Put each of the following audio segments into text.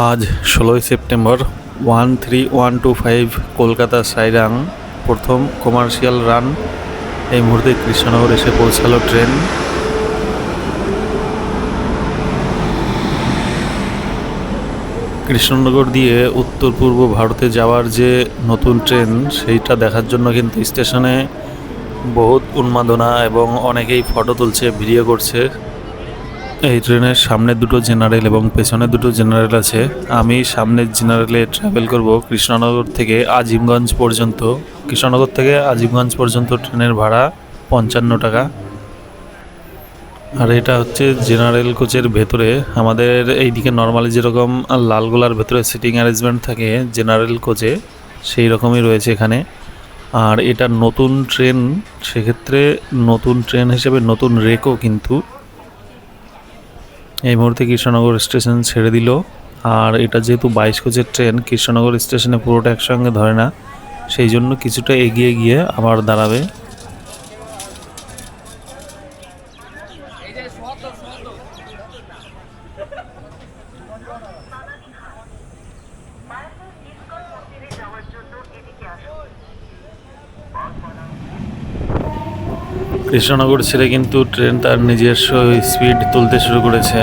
আজ ষোলোই September one three one two five Kolkata Sairang প্রথম কমার্শিয়াল রান। এই মুহূর্তে কৃষ্ণনগর এসে পৌঁছালো ট্রেন। কৃষ্ণনগর দিয়ে উত্তর পূর্ব ভারতে যাওয়ার যে নতুন ট্রেন, সেইটা দেখার জন্য কিন্তু স্টেশনে বহুত উন্মাদনা এবং অনেকেই ফটো তুলছে, ভিডিও করছে। এই ট্রেনের সামনে দুটো জেনারেল এবং পেছনে দুটো জেনারেল আছে। আমি সামনের জেনারেলে ট্রাভেল করব কৃষ্ণনগর থেকে আজিমগঞ্জ পর্যন্ত। কৃষ্ণনগর থেকে আজিমগঞ্জ পর্যন্ত ট্রেনের ভাড়া পঞ্চান্ন টাকা। আর এটা হচ্ছে জেনারেল কোচের ভেতরে। আমাদের এইদিকে নর্মালি যেরকম লালগোলার ভেতরে সিটিং অ্যারেঞ্জমেন্ট থাকে জেনারেল কোচে, সেই রকমই রয়েছে এখানে। আর এটা নতুন ট্রেন, সেক্ষেত্রে নতুন ট্রেন হিসেবে নতুন রেকও কিন্তু এই মুহূর্তে কৃষ্ণনগর স্টেশন ছেড়ে দিল। আর এটা যেহেতু বাইশ কোচের ট্রেন, কৃষ্ণনগর স্টেশনে পুরোটা একসঙ্গে ধরে না। সেই জন্য কিছুটা এগিয়ে গিয়ে আবার দাঁড়াবে। কৃষ্ণনগর ছেড়ে কিন্তু ট্রেন তার নিজস্ব স্পিড তুলতে শুরু করেছে।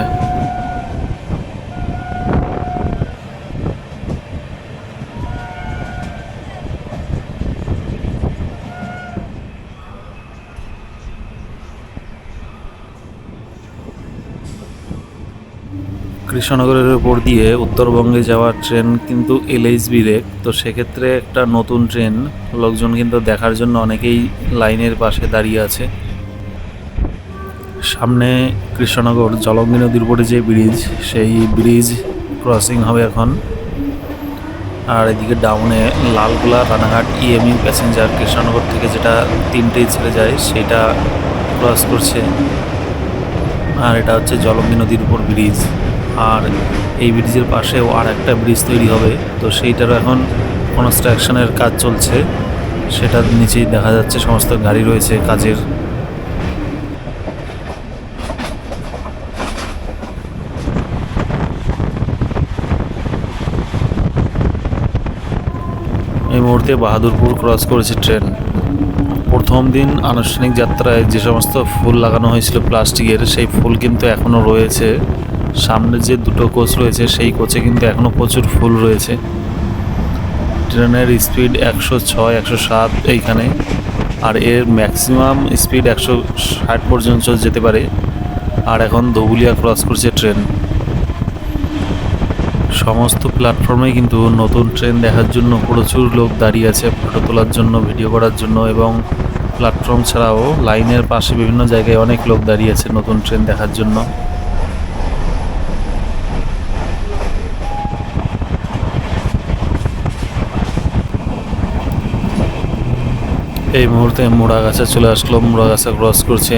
কৃষ্ণনগরের উপর দিয়ে উত্তরবঙ্গে যাওয়ার ট্রেন কিন্তু এলএইচবি রেক তো সেক্ষেত্রে একটা নতুন ট্রেন, লোকজন কিন্তু দেখার জন্য অনেকেই লাইনের পাশে দাঁড়িয়ে আছে। সামনে কৃষ্ণনগর জলঙ্গি নদীর উপরে যে ব্রিজ সেই ব্রিজ ক্রসিং হবে এখন। আর এদিকে ডাউনে লালগোলা রানাঘাট ইএমইউ প্যাসেঞ্জার কৃষ্ণনগর থেকে যেটা তিনটেই ছেড়ে যায়, সেটা ক্রস করছে। আর এটা হচ্ছে জলঙ্গি নদীর উপর ব্রিজ আর এই ব্রিজের পাশেও আর একটা ব্রিজ তৈরি হবে। তো সেইটারও এখন কনস্ট্রাকশনের কাজ চলছে। সেটার নিচেই দেখা যাচ্ছে সমস্ত গাড়ি রয়েছে কাজের। এই মুহূর্তে বাহাদুরপুর ক্রস করেছে ট্রেন প্রথম দিন আনুষ্ঠানিক যাত্রায় যে সমস্ত ফুল লাগানো হয়েছিল প্লাস্টিকের, সেই ফুল কিন্তু এখনও রয়েছে। সামনে যে দুটো কোচ রয়েছে, সেই কোচে কিন্তু এখনও প্রচুর ফুল রয়েছে। ট্রেনের স্পিড একশো ছয়, একশো সাত এইখানে। আর এর ম্যাক্সিমাম স্পিড একশো ষাট পর্যন্ত যেতে পারে। আর এখন ধুবুলিয়া ক্রস করছে ট্রেন। সমস্ত প্ল্যাটফর্মে কিন্তু নতুন ট্রেন দেখার জন্য প্রচুর লোক দাঁড়িয়ে আছে, ফটো তোলার জন্য, ভিডিও করার জন্য এবং প্ল্যাটফর্ম ছাড়াও লাইনের পাশে বিভিন্ন জায়গায় অনেক লোক দাঁড়িয়ে আছে নতুন ট্রেন দেখার জন্য। এই মুহূর্তে মোড়াগাছা চলে আসলো, মোড়াগাছা ক্রস করছে।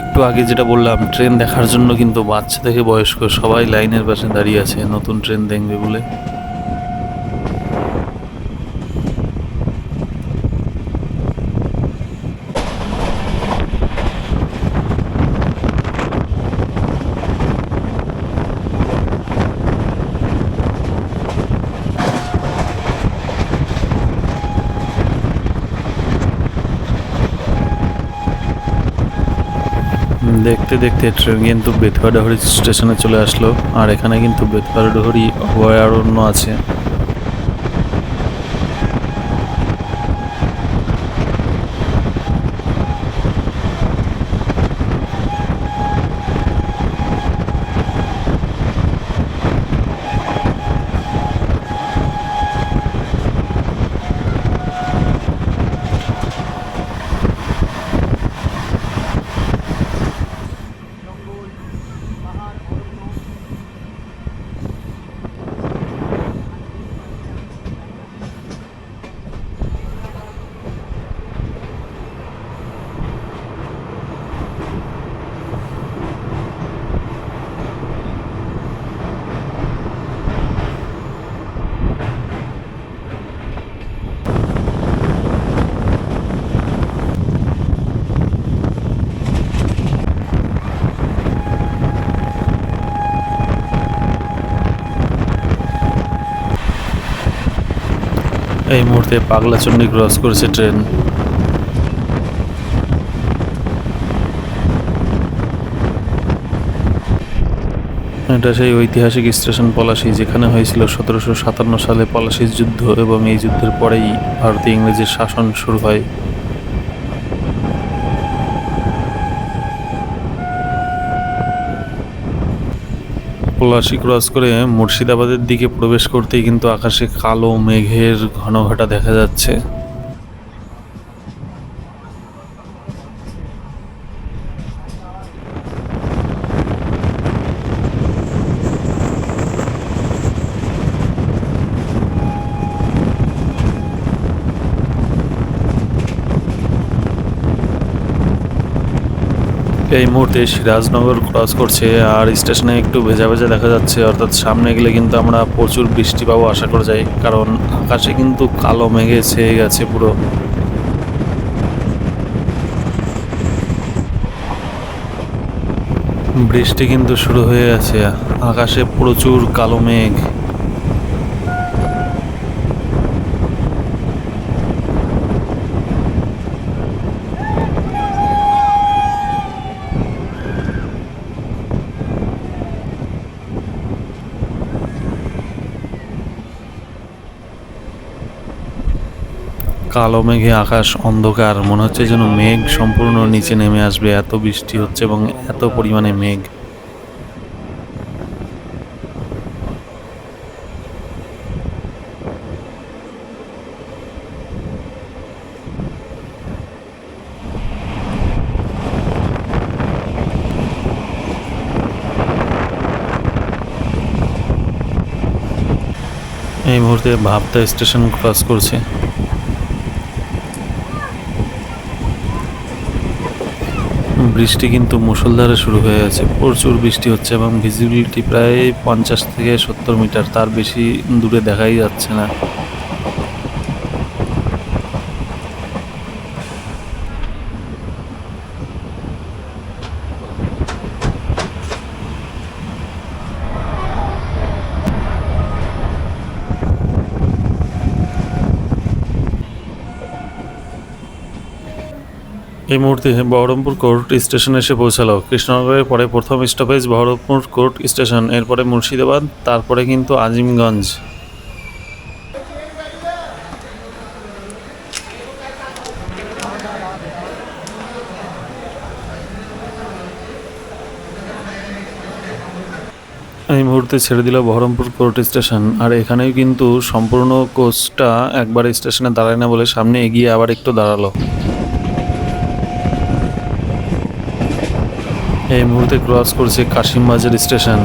একটু আগে যেটা বললাম, ট্রেন দেখার জন্য কিন্তু বাচ্চা থেকে বয়স্ক সবাই লাইনের পাশে দাঁড়িয়ে আছে, নতুন ট্রেন দেখবে বলে। দেখতে ট্রেন কিন্তু বেতবাডাহরি স্টেশনে চলে আসলো। আর এখানে কিন্তু বেতবাডাহরি অভয়ারণ্য আছে। এই মুহূর্তে পাগলাচন্ডী ক্রস করেছে ট্রেন এটা সেই ঐতিহাসিক স্টেশন পলাশি, যেখানে হয়েছিল সতেরোশো সাতান্ন সালে পলাশির যুদ্ধ এবং এই যুদ্ধের পরেই ভারতে ইংরেজের শাসন শুরু হয়। পলাশি ক্রস করে মুর্শিদাবাদের দিকে প্রবেশ করতেই কিন্তু আকাশে কালো মেঘের ঘনঘটা দেখা যাচ্ছে। এই মুহূর্তে সিরাজনগর ক্রস করছে আর স্টেশনে একটু ভেজা ভেজা দেখা যাচ্ছে। অর্থাৎ সামনে গেলে কিন্তু আমরা প্রচুর বৃষ্টি পাবো আশা করা যায়। কারণ আকাশে কিন্তু কালো মেঘে ছেয়ে গেছে পুরো। বৃষ্টি কিন্তু শুরু হয়ে গেছে। আকাশে প্রচুর কালো মেঘ। কালো মেঘে আকাশ অন্ধকার। মনে হচ্ছে যেন মেঘ সম্পূর্ণ নিচে নেমে আসবে। এত বৃষ্টি হচ্ছে এবং এত পরিমাণে মেঘ। এই মুহূর্তে ভাবতা স্টেশন ক্রস করছে। বৃষ্টি কিন্তু মুসলধারে শুরু হয়ে গেছে। প্রচুর বৃষ্টি হচ্ছে এবং ভিজিবিলিটি প্রায় পঞ্চাশ থেকে সত্তর মিটার, তার বেশি দূরে দেখাই যাচ্ছে না। এই মুহূর্তে বহরমপুর কোর্ট স্টেশনে এসে পৌঁছালো। কৃষ্ণনগরের পরে প্রথম স্টপেজ বহরমপুর কোর্ট স্টেশন, এরপরে মুর্শিদাবাদ, তারপরে কিন্তু আজিমগঞ্জ। এই মুহূর্তে ছেড়ে দিল বহরমপুর কোর্ট স্টেশন, আর এখানেও কিন্তু সম্পূর্ণ কোচটা একবার স্টেশনে দাঁড়ায় না বলে সামনে এগিয়ে আবার একটু দাঁড়াল। এই মুহূর্তে ক্রস করছে কাশিমবাজার স্টেশন।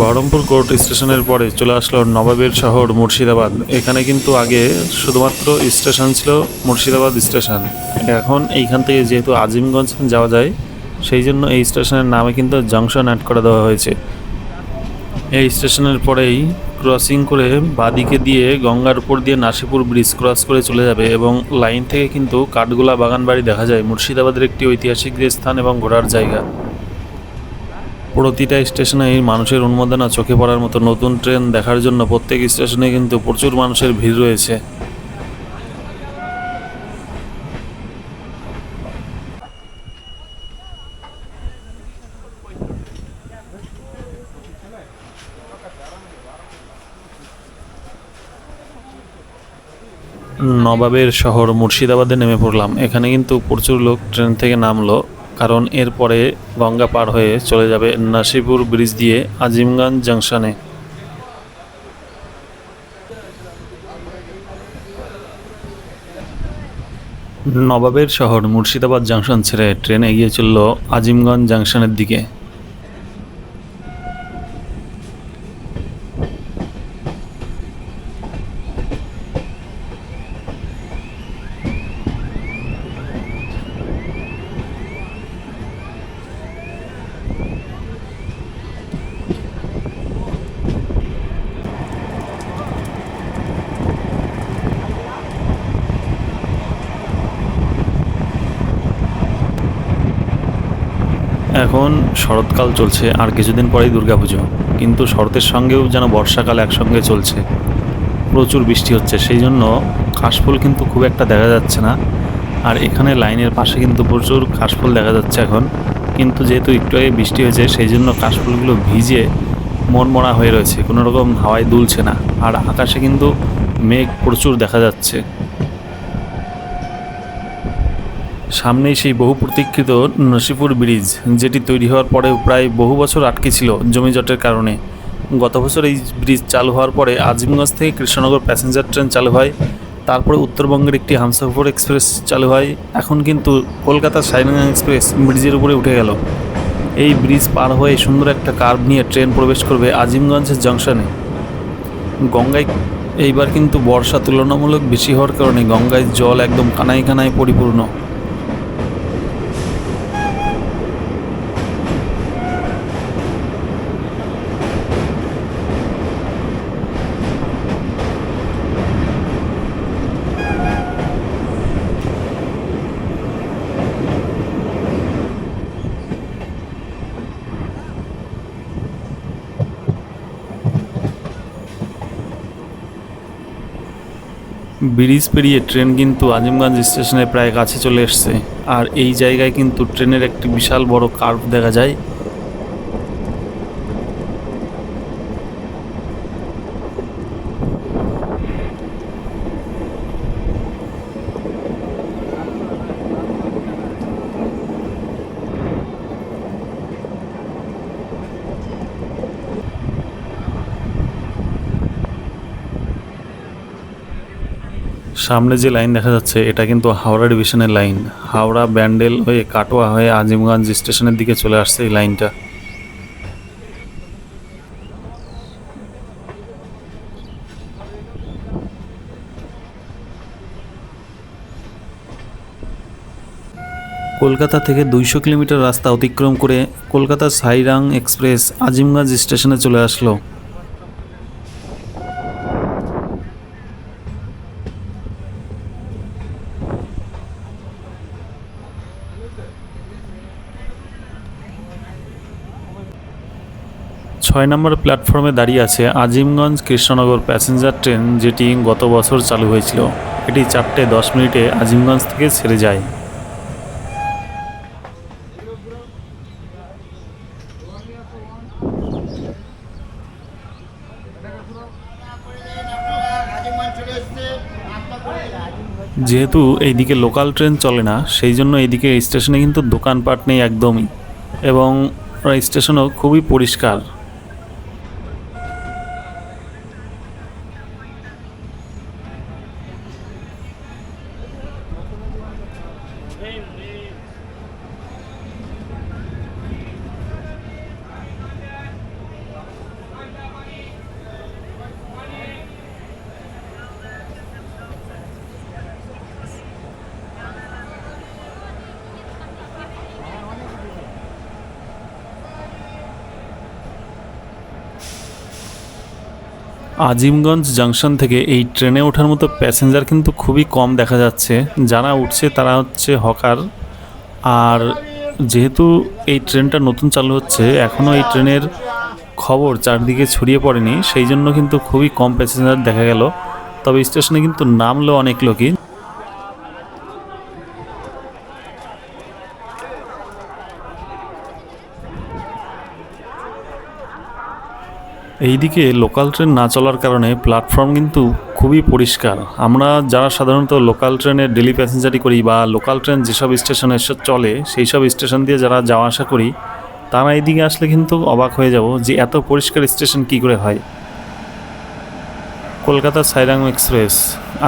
বহরমপুর কোর্ট স্টেশনের পরে চলে আসলো নবাবের শহর মুর্শিদাবাদ। এখানে কিন্তু আগে শুধুমাত্র স্টেশন ছিল মুর্শিদাবাদ স্টেশন। এখন এইখান থেকে যেহেতু আজিমগঞ্জ যাওয়া যায়, সেই জন্য এই স্টেশনের নামে কিন্তু জংশন অ্যাড করে দেওয়া হয়েছে। এই স্টেশনের পরেই ক্রসিং করে বাদিকে দিয়ে গঙ্গার উপর দিয়ে নাসিপুর ব্রিজ ক্রস করে চলে যাবে এবং লাইন থেকে কিন্তু কাঠগোলা বাগান বাড়ি দেখা যায়। মুর্শিদাবাদের একটি ঐতিহাসিক স্থান এবং ঘোরার জায়গা। প্রতিটা স্টেশনেই মানুষের উন্মাদনা চোখে পড়ার মতো নতুন ট্রেন দেখার জন্য প্রত্যেক স্টেশনে কিন্তু প্রচুর মানুষের ভিড় রয়েছে। নবাবের শহর মুর্শিদাবাদে নেমে পড়লাম। এখানে কিন্তু প্রচুর লোক ট্রেন থেকে নামলো। কারণ এরপরে গঙ্গা পার হয়ে চলে যাবে নাসিপুর ব্রিজ দিয়ে আজিমগঞ্জ জাংশনে। নবাবের শহর মুর্শিদাবাদ জাংশন ছেড়ে ট্রেন এগিয়ে চলল আজিমগঞ্জ জাংশনের দিকে। এখন শরৎকাল চলছে আর কিছুদিন পরেই দুর্গাপুজো। কিন্তু শরতের সঙ্গেও যেন বর্ষাকাল একসঙ্গে চলছে। প্রচুর বৃষ্টি হচ্ছে, সেই জন্য কাশফুল কিন্তু খুব একটা দেখা যাচ্ছে না। আর এখানে লাইনের পাশে কিন্তু প্রচুর কাশফুল দেখা যাচ্ছে এখন। কিন্তু যেহেতু একটু আগে বৃষ্টি হয়েছে, সেই জন্য কাশফুলগুলো ভিজে মনমরা হয়ে রয়েছে। কোনো রকম হাওয়ায় দুলছে না। আর আকাশে কিন্তু মেঘ প্রচুর দেখা যাচ্ছে। সামনেই সেই বহু প্রতীক্ষিত নসিপুর ব্রিজ, যেটি তৈরি হওয়ার পরে প্রায় বহু বছর আটকে ছিল জমি জটের কারণে। গত বছর এই ব্রিজ চালু হওয়ার পরে আজিমগঞ্জ থেকে কৃষ্ণনগর প্যাসেঞ্জার ট্রেন চালু হয়, তারপরে উত্তরবঙ্গের একটি হামসাফর এক্সপ্রেস চালু হয়, এখন কিন্তু কলকাতা সাইনাং এক্সপ্রেস ব্রিজের উপরে উঠে গেল। এই ব্রিজ পার হয়ে সুন্দর একটা কার্ভ নিয়ে ট্রেন প্রবেশ করবে আজিমগঞ্জের জংশনে। গঙ্গায় এইবার কিন্তু বর্ষা তুলনামূলক বেশি হওয়ার কারণে গঙ্গায় জল একদম কানায় কানায় পরিপূর্ণ। ব্রিজ পেরিয়ে ট্রেন কিন্তু আজিমগঞ্জ স্টেশনের প্রায় কাছে চলে এসছে। আর এই জায়গায় কিন্তু ট্রেনের একটি বিশাল বড় কার্ভ দেখা যায়। সামনে যে লাইন দেখা যাচ্ছে, এটা কিন্তু হাওড়া ডিভিশনের লাইন। হাওড়া ব্যান্ডেল হয়ে কাটোয়া হয়ে আজিমগঞ্জ স্টেশনের দিকে চলে আসছে এই লাইনটা। কলকাতা থেকে দুইশো কিলোমিটার রাস্তা অতিক্রম করে কলকাতা সাইরাং এক্সপ্রেস আজিমগঞ্জ স্টেশনে চলে আসলো। ছয় নম্বর প্ল্যাটফর্মে দাঁড়িয়ে আছে আজিমগঞ্জ কৃষ্ণনগর প্যাসেঞ্জার ট্রেন, যেটি গত বছর চালু হয়েছিল। এটি চারটে দশ মিনিটে আজিমগঞ্জ থেকে ছেড়ে যায়। যেহেতু এইদিকে লোকাল ট্রেন চলে না, সেই জন্য এইদিকে স্টেশনে কিন্তু দোকানপাট নেই একদমই। এবং স্টেশনও খুবই পরিষ্কার। আজিমগঞ্জ জাংশন থেকে এই ট্রেনে ওঠার মতো প্যাসেঞ্জার কিন্তু খুবই কম দেখা যাচ্ছে। যারা উঠছে তারা হচ্ছে হকার। আর যেহেতু এই ট্রেনটা নতুন চালু হচ্ছে এখনও এই ট্রেনের খবর চারদিকে ছড়িয়ে পড়েনি, সেই জন্য কিন্তু খুবই কম প্যাসেঞ্জার দেখা গেল। তবে স্টেশনে কিন্তু নামলো অনেক লোকই। এইদিকে লোকাল ট্রেন না চলার কারণে প্ল্যাটফর্ম কিন্তু খুবই পরিষ্কার। আমরা যারা সাধারণত লোকাল ট্রেনে ডেলি প্যাসেঞ্জারি করি বা লোকাল ট্রেন যেসব স্টেশনে এসে চলে সেই সব স্টেশন দিয়ে যারা যাওয়া আসা করি, তারা এইদিকে আসলে কিন্তু অবাক হয়ে যাব যে এত পরিষ্কার স্টেশন কী করে হয়। কলকাতা সাইরাং এক্সপ্রেস,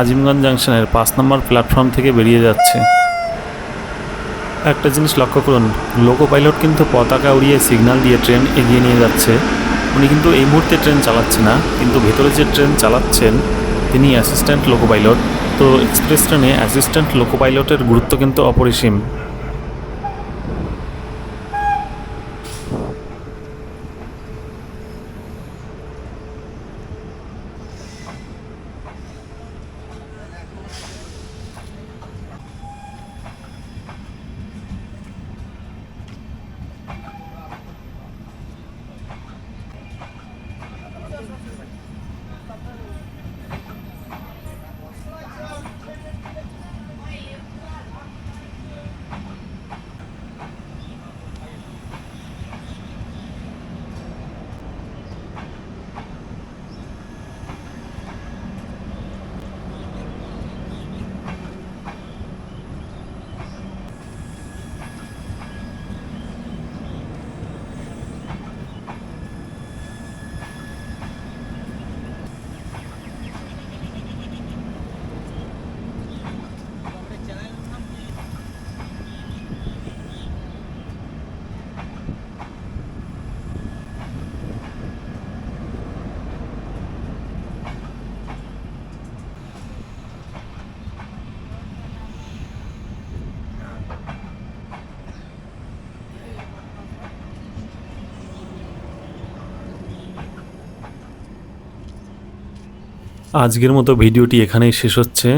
আজিমগঞ্জ জাংশনের পাঁচ নম্বর প্ল্যাটফর্ম থেকে বেরিয়ে যাচ্ছে। একটা জিনিস লক্ষ্য করুন লোকো পাইলট কিন্তু পতাকা উড়িয়ে সিগন্যাল দিয়ে ট্রেন এগিয়ে নিয়ে যাচ্ছে। উনি কিন্তু এই মুহূর্তে ট্রেন চালাচ্ছে না, কিন্তু ভেতরে যে ট্রেন চালাচ্ছেন, তিনি অ্যাসিস্ট্যান্ট লোকো পাইলট তো এক্সপ্রেস ট্রেনে অ্যাসিস্ট্যান্ট লোকো পাইলটের গুরুত্ব কিন্তু অপরিসীম। আজকের মতো ভিডিওটি এখানেই শেষ হচ্ছে।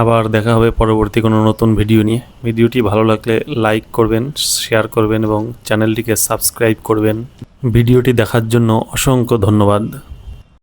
আবার দেখা হবে পরবর্তী কোনো নতুন ভিডিও নিয়ে। ভিডিওটি ভালো লাগলে লাইক করবেন, শেয়ার করবেন এবং চ্যানেলটিকে সাবস্ক্রাইব করবেন। ভিডিওটি দেখার জন্য অসংখ্য ধন্যবাদ।